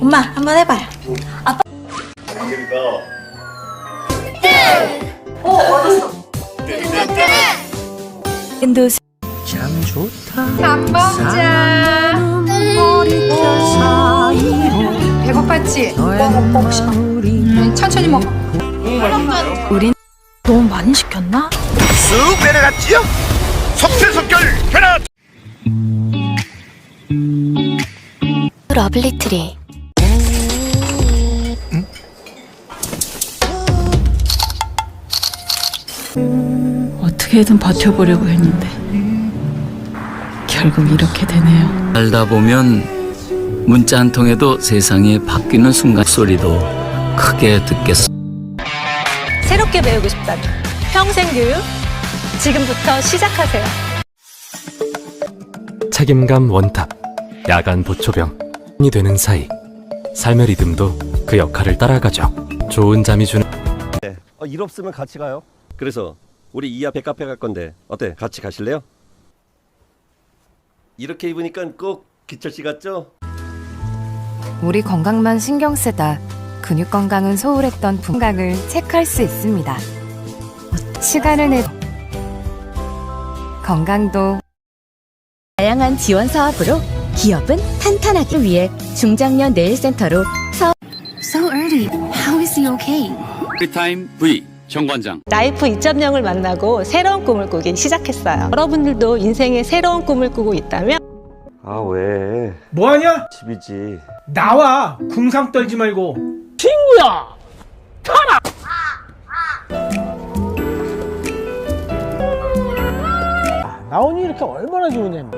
엄마 한번 해봐요. 인도 배고팠지? 네, 천천히 먹어. 우린 너무 많이 시켰나? 쑥 내려갔지요? 속세속결 변화 러블리트리. 어떻게든 버텨보려고 했는데 결국 이렇게 되네요. 살다 보면 문자 한 통에도 세상이 바뀌는 순간 소리도 크게 듣겠어. 새롭게 배우고 싶다면 평생 교육 지금부터 시작하세요. 책임감 원탑, 야간 보초병 이 되는 사이 삶의 리듬도 그 역할을 따라가죠. 좋은 잠이 주는 어, 일 없으면 같이 가요. 그래서 우리 이하 백카페 갈 건데 어때? 같이 가실래요? 이렇게 입으니까 꼭 기철 씨 같죠? 우리 건강만 신경 쓰다 근육 건강은 소홀했던 건강을 체크할 수 있습니다. 시간을 내 건강도 다양한 지원 사업으로 기업은 탄탄하기 위해 중장년 네일센터로 So early. How is he okay? 프리타임 V 정관장. 라이프 2.0을 만나고 새로운 꿈을 꾸기 시작했어요. 여러분들도 인생의 새로운 꿈을 꾸고 있다면 아 왜? 뭐하냐? 집이지. 나와 궁상 떨지 말고 친구야 타라 나온이 이렇게 얼마나 좋으냐